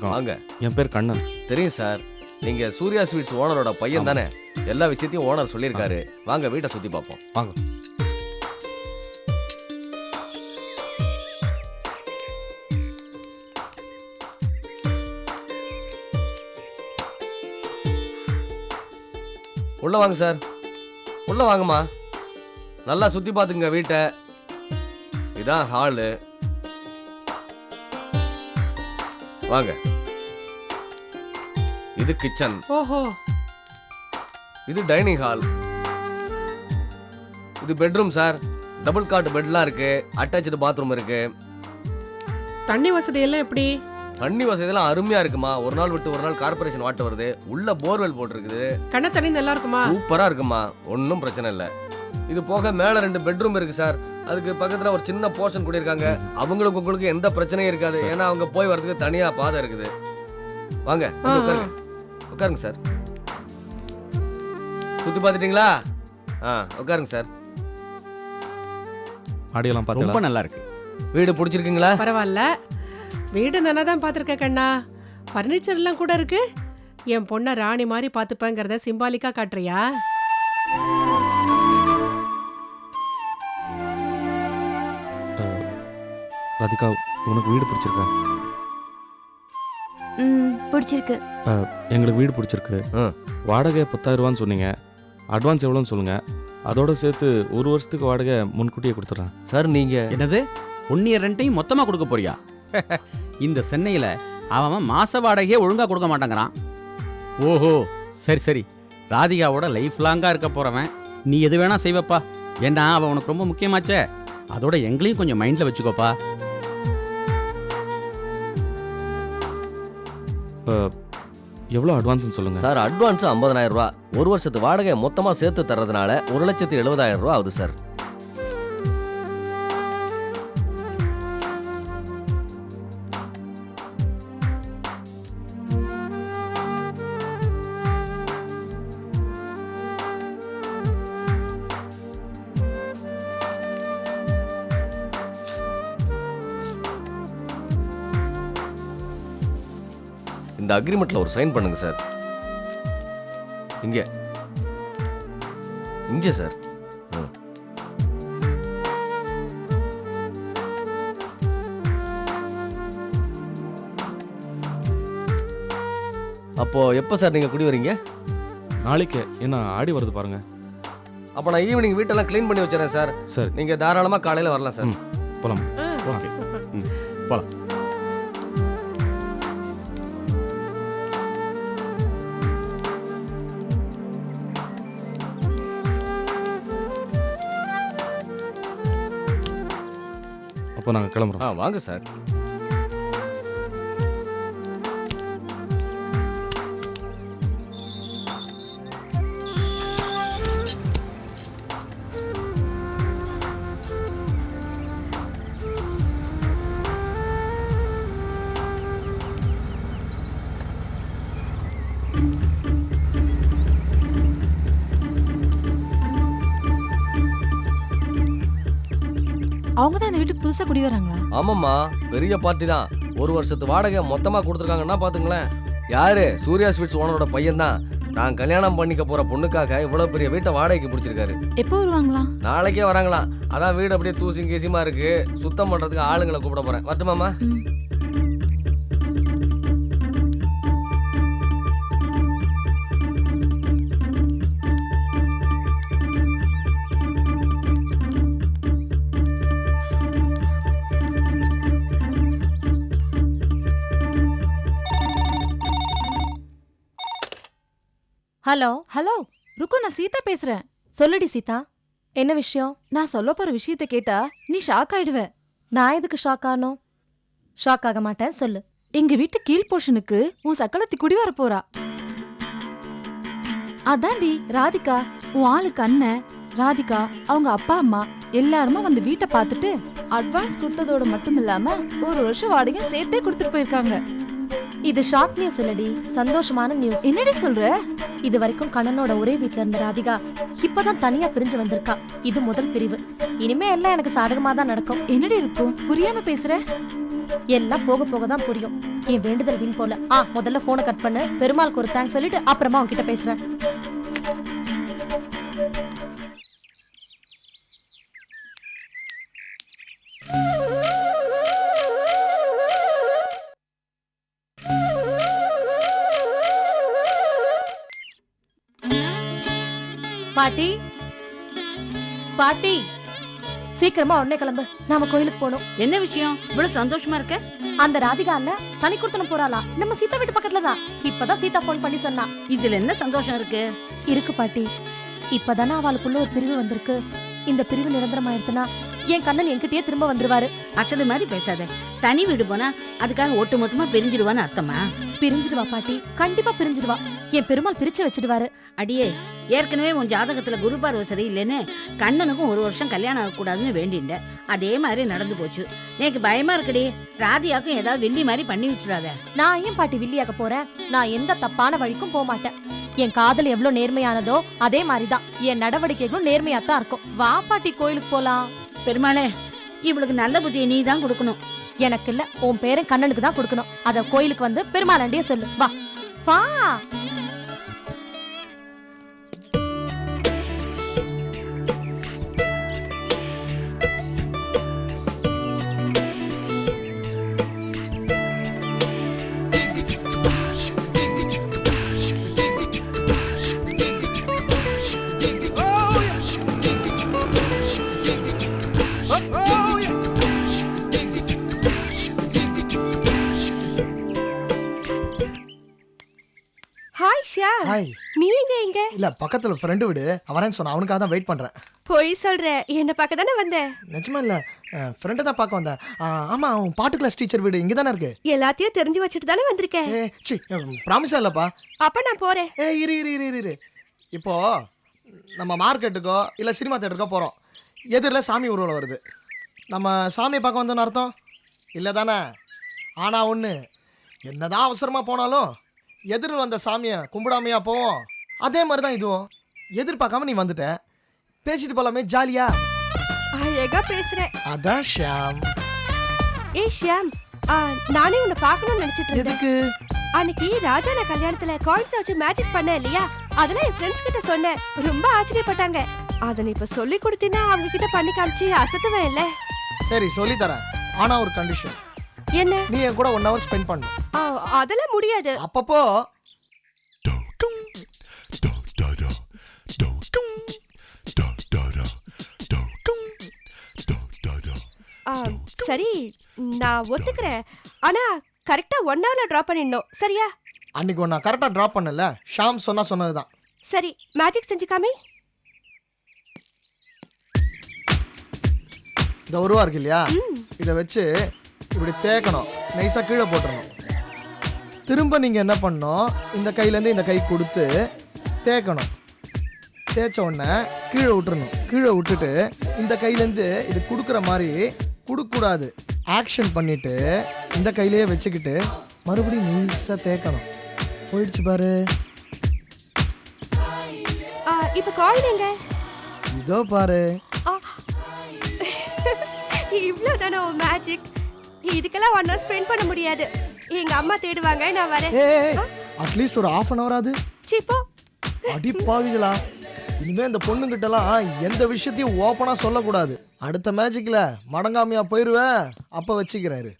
வணக்கம். வாங்க. என் பேர் கண்ணன். தெரியும் சார். நீங்க சூர்யா ஸ்வீட்ஸ் ஓனரோட பையன் தானே? எல்லா விஷயத்தையும் ஓனர் சொல்லியிருக்காரு. வாங்க வீட்டை சுத்தி பார்ப்போம். வாங்க. உள்ள வாங்க சார். உள்ள வாங்கம்மா. நல்லா சுத்தி பார்த்துங்க வீட்டை. இதான் ஹாலு. வாங்க. இது கிச்சன் ஓஹோ. இது டைனிங் ஹால் இது பெட்ரூம் சார் டபுள் காட் பெட்லாம் இருக்கு. அட்டாச்சு பாத்ரூம் இருக்கு. தண்ணி வசதி எல்லாம் எப்படி? தண்ணி வசதியெல்லாம் அருமையா இருக்குமா? ஒரு நாள் விட்டு ஒரு நாள் கார்பரேஷன் வாட்டர் வருது. உள்ள போர்வெல் போட்டிருக்குது. கண்ண தண்ணி நல்லா இருக்குமா? சூப்பரா இருக்குமா? ஒன்றும் பிரச்சனை இல்லை. இது போக மேல ரெண்டு பெட்ரூம் இருக்கு சார் அதுக்கு பக்கத்துல ஒரு சின்ன போர்ஷன் கூடியிருக்காங்க. அவங்களுக்கு உங்களுக்கு எந்த பிரச்சனையும் இருக்காது. ஏன்னா அவங்க போய் வரதுக்கு தனியா பாதை இருக்குது. வாங்க. உட்காருங்க. உட்காருங்க சார். சுத்தி பார்த்துட்டீங்களா? ஆ உட்காருங்க சார். மாடியெல்லாம் ரொம்ப பார்த்தீங்களா நல்லா இருக்கு வீடு பிடிச்சிருக்கீங்களா? பரவாயில்ல. வீடு நல்லா தான் பார்த்துருக்க கண்ணா? ஃபர்னிச்சர்லாம் கூட இருக்கு. என் பொண்ணை ராணி மாதிரி பார்த்துப்பேங்கிறத சிம்பாலிக்கா காட்டுறியா? ராதிகா உனக்கு வீடு பிடிச்சிருக்கா? ம் பிடிச்சிருக்கு. எங்களுக்கு வீடு பிடிச்சிருக்கு. வாடகை பத்தாயிரம் ரூபான்னு சொன்னீங்க. அட்வான்ஸ் எவ்வளோன்னு சொல்லுங்க. அதோட சேர்த்து ஒரு வருஷத்துக்கு வாடகை முன்கூட்டியே கொடுத்துட்றேன். சார் நீங்க என்னது? ஒன்னியர் ரெண்டையும் மொத்தமா கொடுக்க போறியா? இந்த சென்னையில அவன் அவன் மாச வாடகையே ஒழுங்கா கொடுக்க மாட்டேங்கிறான். ஓஹோ. சரி சரி. ராதிகாவோட லைஃப் லாங்கா இருக்க போறவன். நீ எது வேணா செய்வப்பா. ஏன்னா அவன் உனக்கு ரொம்ப முக்கியமாச்சே. அதோட எங்களையும் கொஞ்சம் மைண்ட்ல வச்சுக்கோப்பா. இப்போ எவ்வளோ அட்வான்ஸ்னு சொல்லுங்கள் சார் அட்வான்ஸ் 50000 ரூபா. ஒரு வருஷத்து வாடகை மொத்தமாக சேர்த்து தர்றதுனால ஒரு லட்சத்து எழுபதாயிரம் ரூபா ஆகுது சார். இந்த அக்ரிமெண்ட்ல ஒரு சைன் பண்ணுங்க சார். இங்க. இங்க சார். ம். அப்போ எப்போ சார் நீங்க குடி வரீங்க? நாளைக்கு. என்ன ஆடி வருது பாருங்க. அப்போ நான் ஈவினிங் வீட்டெல்லாம் க்ளீன் பண்ணி வச்சிடறேன் சார். சரி. நீங்க தாராளமா காலையில வரலாம் சார். ம். போலாம். ஆ. ஓகே. அப்போ நாங்கள் கிளம்புறோம். ஆ வாங்க சார். புதுசா குடி வராங்களா ஆமாம்மா பெரிய பார்ட்டி தான். ஒரு வருஷத்து வாடகை மொத்தமா கொடுத்துருக்காங்கன்னா பாத்துங்களேன். யாரு? சூர்யா ஸ்வீட்ஸ் ஓனரோட பையன் தான். தான் கல்யாணம் பண்ணிக்க போற பொண்ணுக்காக இவ்வளவு பெரிய வீட்டை வாடகைக்கு பிடிச்சிருக்காரு. எப்போ வருவாங்களா? நாளைக்கே வராங்களாம். அதான் வீடு அப்படியே தூசி கீசியமா இருக்கு. சுத்தம் பண்றதுக்கு ஆளுங்களை கூப்பிட போறேன். வரட்டுமாமா ஹலோ. ஹலோ ருக்கு நான் சீதா பேசுறேன். சொல்லுடி சீதா. என்ன விஷயம்? நான் சொல்ல போற விஷயத்த கேட்டா நீ ஷாக் ஆயிடுவ. நான் எதுக்கு ஷாக் ஆனோம்? ஷாக் ஆக மாட்டேன் சொல்லு. எங்க வீட்டு கீழ் போர்ஷனுக்கு உன் சக்களத்தி குடி வர போறா. அதான்டி ராதிகா உன் ஆளுக்கு அண்ணன் ராதிகா அவங்க அப்பா அம்மா எல்லாருமா வந்து வீட்டை பார்த்துட்டு அட்வான்ஸ் கொடுத்ததோட மட்டும் இல்லாம ஒரு வருஷம் வாடகை சேர்த்தே கொடுத்துட்டு போயிருக்காங்க. இது ஷாக் நியூஸ் இல்லடி சந்தோஷமான நியூஸ் என்னடி சொல்ற? இது வரைக்கும் கண்ணனோட ஒரே வீட்ல இருந்த ராதிகா இப்பதான் தனியா பிரிஞ்சு வந்திருக்கா. இது முதல் பிரிவு. இனிமே எல்லாம் எனக்கு சாதகமா தான் நடக்கும். என்னடி இருக்கும் புரியாம பேசுற? எல்லாம் போக போக தான் புரியும். என் வேண்டுதல் வீண் போல. ஆ முதல்ல போனை கட் பண்ணு. பெருமாளுக்கு ஒரு தேங்க்ஸ் சொல்லிட்டு அப்புறமா உன்கிட்ட பேசுறேன். பாட்டி. பாட்டி சீக்கிரமா உடனே கிளம்பு. நாம கோயிலுக்கு போகணும். என்ன விஷயம்? இவ்வளவு சந்தோஷமா இருக்க? அந்த ராதிகா இல்ல தனி கொடுத்தனம் போறாளா? நம்ம சீதா வீட்டு பக்கத்துல தான். இப்பதான் சீதா ஃபோன் பண்ணி சொன்னா. இதுல என்ன சந்தோஷம் இருக்கு? இருக்கு பாட்டி. இப்பதானே அவளுக்குள்ள ஒரு பிரிவு வந்திருக்கு. இந்த பிரிவு நிரந்தரமாயிருச்சுன்னா என் கண்ணன் என்கிட்டயே திரும்ப வந்துருவாரு. அசடு மாதிரி பேசாத. தனி வீடு போனா அதுக்காக ஒட்டு மொத்தமா பிரிஞ்சிடுவான்னு அர்த்தமா? பிரிஞ்சிடுவா பாட்டி. கண்டிப்பா பிரிஞ்சிடுவா. என் பெருமாள் பிரிச்சு வச்சிடுவாரு. அடியே ஏற்கனவே உன் ஜாதகத்துல குரு பார்வை சரியில்லைன்னு கண்ணனுக்கும் ஒரு வருஷம் கல்யாணம் ஆகக்கூடாதுன்னு வேண்டிண்ட அதே மாதிரி நடந்து போச்சு. எனக்கு பயமா இருக்குடி. ராதியாக்கும் ஏதாவது வெள்ளி மாதிரி பண்ணி வச்சிடாத. நான் ஏன் பாட்டி வில்லியாக போறேன் நான் எந்த தப்பான வழிக்கும் போக மாட்டேன். என் காதல் எவ்வளவு நேர்மையானதோ அதே மாதிரிதான். என் நடவடிக்கைகளும் நேர்மையா தான் இருக்கும். வா பாட்டி கோயிலுக்கு போலாம். பெருமாளே இவளுக்கு நல்ல புத்தியை நீ தான் கொடுக்கணும். எனக்கு இல்ல உன் பேரன் கண்ணனுக்கு தான் கொடுக்கணும். அத கோயிலுக்கு வந்து பெருமாளண்டிய சொல்லு. வா. வா. இல்ல பக்கத்துல ஃப்ரெண்டு வீடு. அவரேன்னு சொன்ன அவனுக்காக தான் வெயிட் பண்றேன். பொய் சொல்ற. என்ன பார்க்க தானே வந்த? நிஜமா இல்ல. ஃப்ரெண்டை தான் பார்க்க வந்தேன். ஆ, ஆமா அவன் பாட்டு கிளாஸ் டீச்சர் வீடு இங்க தானே இருக்கு? எல்லாத்தையும் தெரிஞ்சு வச்சுட்டு தானே வந்திருக்க ஏ சி ப்ராமிஸா இல்லப்பா. அப்ப நான் போறேன். ஏ இரு இரு இரு இரு, இரு. இப்போ நம்ம மார்க்கெட்டுக்கோ இல்ல சினிமா தேட்டருக்கோ போறோம். எதிரில் சாமி ஊர்வலம் வருது. நம்ம சாமியை பார்க்க வந்தோன்னு அர்த்தம்? இல்லை தானே? ஆனா ஒன்று என்னதான் அவசரமா போனாலும் எதிர் வந்த சாமியை கும்பிடாமையா போவோம்? அதே மாதிரி தான் இதுவும். எதிர்பார்க்காம நீ வந்துட்ட. பேசிட்டு போலாமே ஜாலியா? அழகா பேசுற அதான் ஷியாம். ஏ ஷியாம். நானே உன்னை பார்க்கணும்னு நினைச்சிட்டு இருந்தேன். எதுக்கு? அன்னைக்கு ராஜான கல்யாணத்துல காயின்ஸ் வச்சு மேஜிக் பண்ண இல்லையா? அதெல்லாம் என் ஃப்ரெண்ட்ஸ் கிட்ட சொன்னேன். ரொம்ப ஆச்சரியப்பட்டாங்க. அத நீ இப்ப சொல்லி கொடுத்தீன்னா அவங்க கிட்ட பண்ணி காமிச்சு அசத்துவேன் இல்ல? சரி சொல்லித் தரேன் ஆனா ஒரு கண்டிஷன் என்ன? நீ என் கூட ஒன் ஹவர் ஸ்பெண்ட் பண்ணணும் ஆ, அதெல்லாம் முடியாது. அப்பப்போ சரி நான் ஒத்துக்கிறேன். ஆனா கரெக்டா ஒன் ஹவர்ல டிராப் பண்ணிடணும். சரியா? அன்னைக்கு ஒன்று கரெக்டாக ட்ராப் பண்ணல. ஷாம் சொன்னா சொன்னது தான் சரி மேஜிக் செஞ்சு காமி. இந்த உருவா இருக்கு இல்லையா? இதை வச்சு இப்படி தேய்க்கணும். நைஸாக கீழே போட்டுறணும். திரும்ப நீங்கள் என்ன பண்ணணும்? இந்த கையிலேருந்து இந்த கை கொடுத்து தேய்க்கணும். தேய்ச்ச உடனே கீழே விட்டுறணும். கீழே விட்டுட்டு இந்த கையிலேருந்து இது கொடுக்குற மாதிரி கொடுக்கக்கூடாது. ஆக்ஷன் பண்ணிட்டு இந்த கையிலேயே வச்சுக்கிட்டு மறுபடியும் நைஸாக தேய்க்கணும். போயிடுச்சு பாரு. ஆ, இப்ப காயின் எங்க? இதோ பாரு. இவ்வளவுதானே உன் மேஜிக் இதுக்கெல்லாம் ஒன் ஹவர் ஸ்பெண்ட் பண்ண முடியாது. எங்க அம்மா தேடுவாங்க நான் வரேன். அட்லீஸ்ட் ஒரு ஆஃப் அன் ஹவர் ஆகுது. சிப்போ அடிப்பாவிகளா இனிமே இந்த பொண்ணுங்கிட்டலாம் எந்த விஷயத்தையும் ஓப்பனா சொல்லக்கூடாது. அடுத்த மேட்சுக்குல மடங்காமையா போயிருவேன். அப்ப வச்சுக்கிறாரு.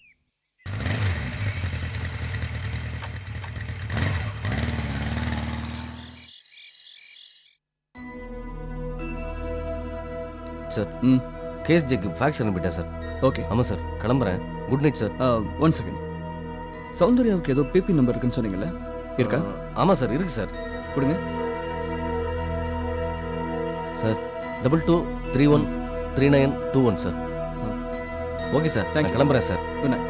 சார் ம். கேஸ் ஜெக்கு ஃபேக்ஸ் அனுப்பிட்டேன் சார் ஓகே ஆமாம் சார் கிளம்புறேன். Good night sir one second சௌந்தர்யாவுக்கு ஏதோ பிபி நம்பர் இருக்குன்னு சொன்னீங்கல்ல? இருக்கா? ஆமாம் சார் இருக்கு சார் கொடுங்க. Sir double two three one three nine two one sir okay sir you. கிளம்புறேன் sir good night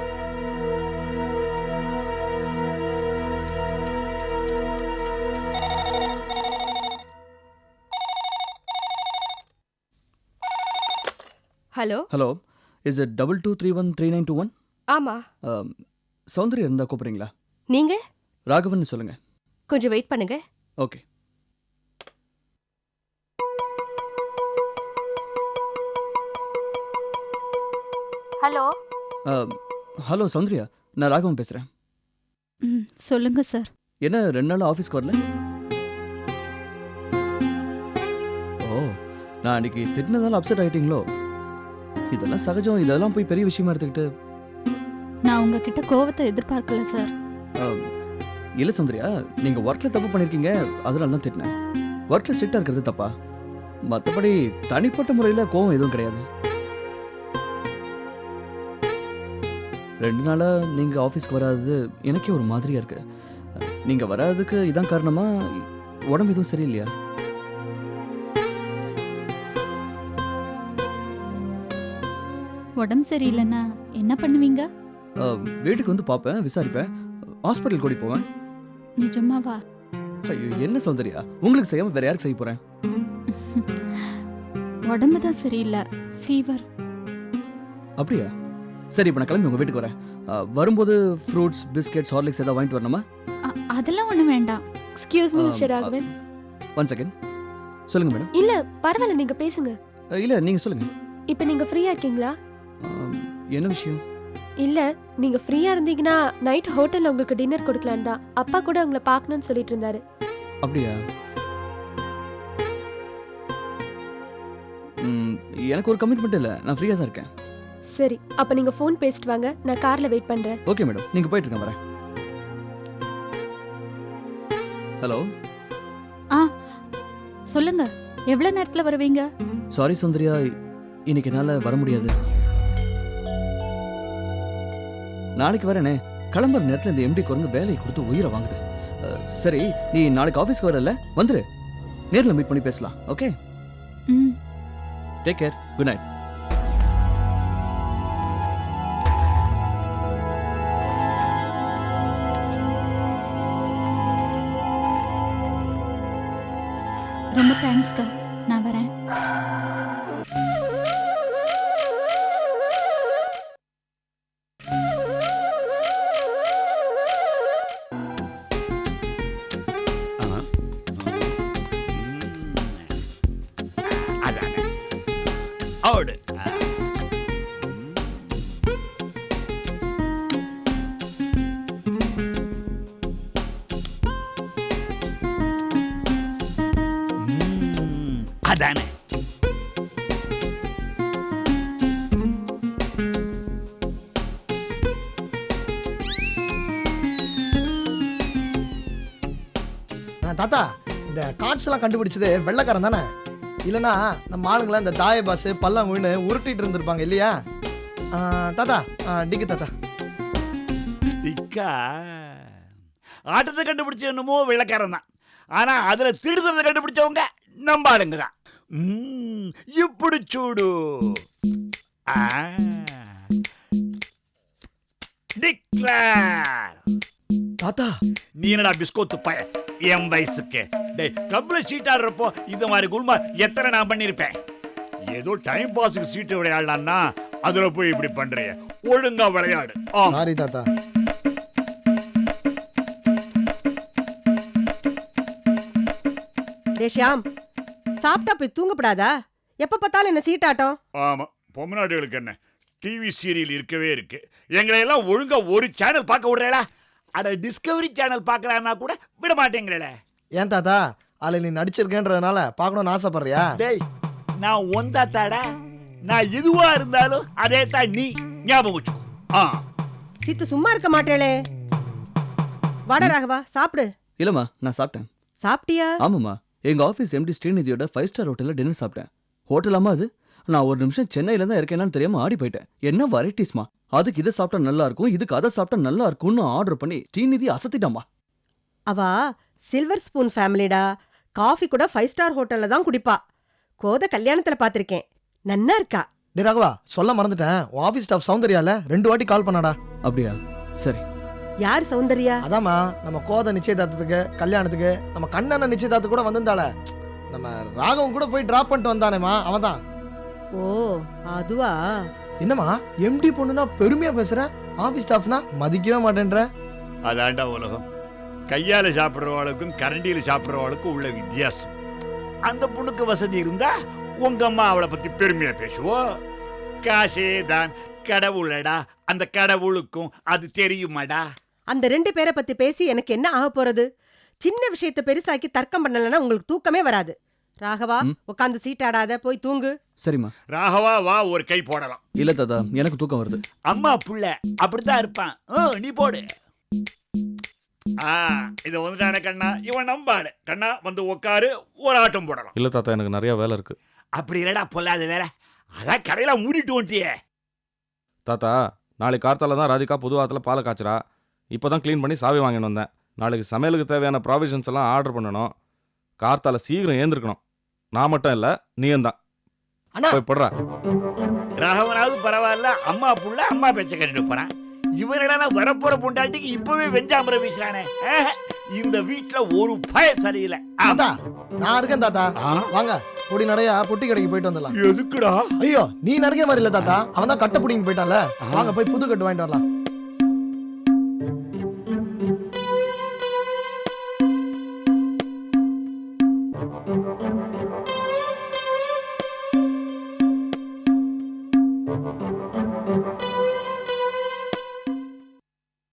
hello hello is it double two three one three nine two one ஆமா. சௌந்தர்யா இருந்தால் கூப்பிட்றீங்களா? நீங்க? ராகவன் சொல்லுங்க. கொஞ்சம் வெயிட் பண்ணுங்க. Okay hello. Hello Soundarya நான் ராகவன் பேசுகிறேன் ம் சொல்லுங்க சார். என்ன ரெண்டு நாள் ஆஃபீஸ்க்கு வரல? ஓ நான் அன்னைக்கு திட்டினதால அப்செட் ஆயிட்டீங்களோ? இதெல்லாம் சகஜம் இதெல்லாம் போய் பெரிய விஷயமா எடுத்துக்கிட்டு. நான் உங்ககிட்ட கோவத்தை எதிர்பார்க்கல சார். இல்ல சுந்தரியா நீங்க ஒர்க்ல தப்பு பண்ணிருக்கீங்க அதனால தான் திட்டினேன். ஒர்க்ல ஸ்ட்ரிக்டா இருக்கிறது தப்பா? மற்றபடி தனிப்பட்ட முறையில கோவம் எதுவும் கிடையாது. ரெண்டு நாளா நீங்க ஆஃபீஸ்க்கு வராதது எனக்கே ஒரு மாதிரியா இருக்கு. நீங்க வராததுக்கு இதான் காரணமா? உடம்பு எதுவும் சரியில்லையா? உடம்பு சரியில்லைன்னா என்ன பண்ணுவீங்க? வீட்டுக்கு வந்து பார்ப்பேன் விசாரிப்பேன். ஹாஸ்பிட்டல் கூடி போவேன். நிஜமாவா? ஐயோ என்ன சௌந்தர்யா? உங்களுக்கு செய்யாம வேற யாருக்கு செய்ய போறேன்? உடம்பு தான் சரியில்லை. ஃபீவர் அப்படியா? சரி இப்போ நான் கிளம்பி உங்கள் வீட்டுக்கு வரேன். வரும்போது ஃப்ரூட்ஸ் பிஸ்கெட்ஸ் ஹார்லிக்ஸ் ஏதாவது வாங்கிட்டு வரணுமா? அதெல்லாம் ஒன்றும் வேண்டாம். Excuse me mister Raghavan. One second சொல்லுங்க மேடம் இல்ல பரவாயில்ல நீங்க பேசுங்க. இல்லை நீங்கள் சொல்லுங்க. இப்போ நீங்க ஃப்ரீயா இருக்கீங்களா? என்ன விஷயம்? இல்ல நீங்க ஃப்ரீயா இருந்தீங்கன்னா நைட் ஹோட்டல்ல உங்களுக்கு டின்னர் கொடுக்கலாம் தான். அப்பா கூட உங்களை பார்க்கணும்னு சொல்லிட்டு இருந்தாரு. அப்படியா? எனக்கு ஒரு கமிட்மெண்ட் இல்லை. நான் ஃப்ரீயாக தான் இருக்கேன். சரி அப்ப நீங்க ஃபோன் பேசிட்டு வாங்க. நான் கார்ல வெயிட் பண்றேன். ஓகே மேடம் நீங்கள் போயிட்டு இருங்க வரேன். ஹலோ சொல்லுங்க. எவ்வளோ நேரத்தில் வருவீங்க? சாரி சுந்தரியா. இன்னைக்கு என்னால் வர முடியாது. நாளைக்கு வரேனே. கிளம்புற நேரத்தில் இந்த எம்டி குரங்கு வேலையை கொடுத்து உயிரை வாங்குது. அஹ், சரி நீ நாளைக்கு ஆஃபீஸ்க்கு வரல? வந்துரு. நேரில் மீட் பண்ணி பேசலாம். ஓகே ம். டேக் கேர் குட் நைட் ரொம்ப தேங்க்ஸ்க்கா நான் வரேன். அதானே தாத்தா இந்த கார்ட்ஸ் எல்லாம் கண்டுபிடிச்சது வெள்ளைக்காரன் தானே? இல்லைன்னா நம்ம ஆளுங்களாம் இந்த தாய பாஸ் பல்லாங்குழின்னு உருட்டிட்டு இருந்திருப்பாங்க இல்லையா? தாத்தா டிக்கு தாத்தா. திக்கா ஆட்டத்தை கண்டுபிடிச்ச என்னமோ வெள்ளக்காரன் தான். ஆனா அதுல திருடுறதை கண்டுபிடிச்சவங்க நம்ம ஆளுங்க தான். ம், இப்படி சூடு. ஆ. டிக்ளேர் தாத்தா. நீ என்னடா பிஸ்கோத்து பய என் வயசுக்கு. டேய் கிளப்ல சீட் ஆடுறப்போ இந்த மாதிரி குல்மா எத்தனை நான் பண்ணியிருப்பேன் ஏதோ டைம் பாஸுக்கு சீட்டு விளையாடலான்னா அதுல போய் இப்படி பண்றிய. ஒழுங்கா விளையாடு. ஆ. சாரி தாத்தா. டே ஷியாம். சாப்பிட்டா போய் தூங்கப்படாதா? எப்ப பார்த்தாலும் என்ன சீட்டாட்டம்? ஆமா பொம்மநாடுகளுக்கு என்ன? டிவி சீரியல் இருக்கவே இருக்கு. எங்களை எல்லாம் ஒழுங்கா ஒரு சேனல் பார்க்க விடுறேடா அட டிஸ்கவரி சேனல் பார்க்கலான்னா கூட விட மாட்டேங்கிறல ஏன் தாத்தா? அதில் நீ நடிச்சிருக்கேன்றதுனால பார்க்கணும்னு ஆசைப்படுறியா? டேய் நான் ஒந்தா தாடா நான் எதுவா இருந்தாலும் அதே தான் நீ ஞாபகம் வச்சுக்கோ. ஆ. சித்து சும்மா இருக்க மாட்டேளே. வாடா ராகவா சாப்பிடு. இல்லைம்மா நான் சாப்பிட்டேன். சாப்பிட்டியா? ஆமாம்மா. எங்கள் ஆஃபீஸ் எம்டி ஸ்ரீநிதியோட ஃபைவ் ஸ்டார் ஹோட்டலில் டின்னர் சாப்பிட்டேன். ஹோட்டலாமா அது? நான் ஒரு நிமிஷம் சென்னையில தான் இருக்கேனான்னு தெரியாம ஆடி போயிட்டேன். என்ன வெரைட்டிஸ்மா அதுக்கு இதை சாப்பிட்டா நல்லா இருக்கும் இதுக்கு அதை சாப்பிட்டா நல்லா இருக்கும்னு ஆர்டர் பண்ணி ஸ்ரீநிதி அசத்திட்டாமா அவா சில்வர் ஸ்பூன் ஃபேமிலிடா காஃபி கூட ஃபைவ் ஸ்டார் ஹோட்டல்ல தான் குடிப்பா. கோத கல்யாணத்துல பார்த்திருக்கேன். நன்னா இருக்கா? டே ராகவா சொல்ல மறந்துட்டேன். உன் ஆஃபீஸ் ஸ்டாஃப் சௌந்தர்யால ரெண்டு வாட்டி கால் பண்ணாடா. அப்படியா? சரி. யார் சௌந்தர்யா? அதாம்மா நம்ம கோத நிச்சயதார்த்தத்துக்கு கல்யாணத்துக்கு நம்ம கண்ணண்ண நிச்சயதார்த்தத்துக்கு கூட வந்திருந்தாள. நம்ம ராகவன் கூட போய் டிராப் பண்ணிட்டு வந்தானேமா அவன் தான் ஓ அதுவா? என்னம்மா எம்டி பொண்ணுனா பெருமையா பேசுற? ஆஃபீஸ் ஸ்டாஃப்னா மதிக்கவே மாட்டேன்ற. அதாண்டா உலகம். கையால சாப்பிட்றவாளுக்கும் கரண்டியில சாப்பிட்றவாளுக்கும் உள்ள வித்தியாசம். அந்த பொண்ணுக்கு வசதி இருந்தா உங்க அம்மா அவளை பத்தி பெருமையா பேசுவோம் காசே தான் கடவுளடா அந்த கடவுளுக்கும் அது தெரியுமாடா? அந்த ரெண்டு பேரை பத்தி பேசி எனக்கு என்ன ஆக போறது? சின்ன விஷயத்தை பெருசாக்கி தர்க்கம் பண்ணலன்னா உங்களுக்கு தூக்கமே வராது. ராகவா. உட்காந்து சீட்டாடாத போய் தூங்கு. சரிம்மா. ராகவா வா ஒரு கை போடலாம். இல்ல தாத்தா எனக்கு தூக்கம் வருது. அம்மா புள்ள அப்படித்தான் இருப்பான். ஓ நீ போடு. ஆ இது வந்துட்டானே கண்ணா. இவன் நம்பாடு. கண்ணா வந்து உட்காரு ஒரு ஆட்டம் போடலாம். இல்லை தாத்தா எனக்கு நிறையா வேலை இருக்குது அப்படி இல்லடா பொல்லாத வேற அதான் கடையில மூடிட்டு வந்துட்டியே. தாத்தா நாளைக்கு கார்த்தால தான் ராதிகா புது ஆற்றுல பாலை காய்ச்சறா. இப்போ தான் க்ளீன் பண்ணி சாவி வாங்கிட்டு வந்தேன். நாளைக்கு சமையலுக்கு தேவையான ப்ராவிஷன்ஸ் எல்லாம் ஆர்டர் பண்ணணும். கார்த்தால சீக்கிரம் ஏந்திருக்கணும். நான் மட்டும் இல்லை நீயும் தான். அண்ணா! போய் போடுறா. ராகவனாவது பரவாயில்ல அம்மா புள்ள அம்மா பேச்ச கட்டிட்டு போறான் இவனடா வரப்போற பொண்டாட்டிக்கு இப்பவே வெஞ்சாமரை வீசுறானே? இந்த வீட்டுல ஒரு பய சரியில்லை. தாத்தா நான் இருக்கேன் தாத்தா. வாங்க பொடி நடையா பொட்டி கடைக்கு போயிட்டு வந்துடலாம். எதுக்குடா? ஐயோ நீ நடக்கிற மாதிரி இல்ல தாத்தா. அவன் தான் கட்டை பிடிங்க போயிட்டான்ல. ஆ. வாங்க போய் புது கட்டு வாங்கிட்டு வரலாம்.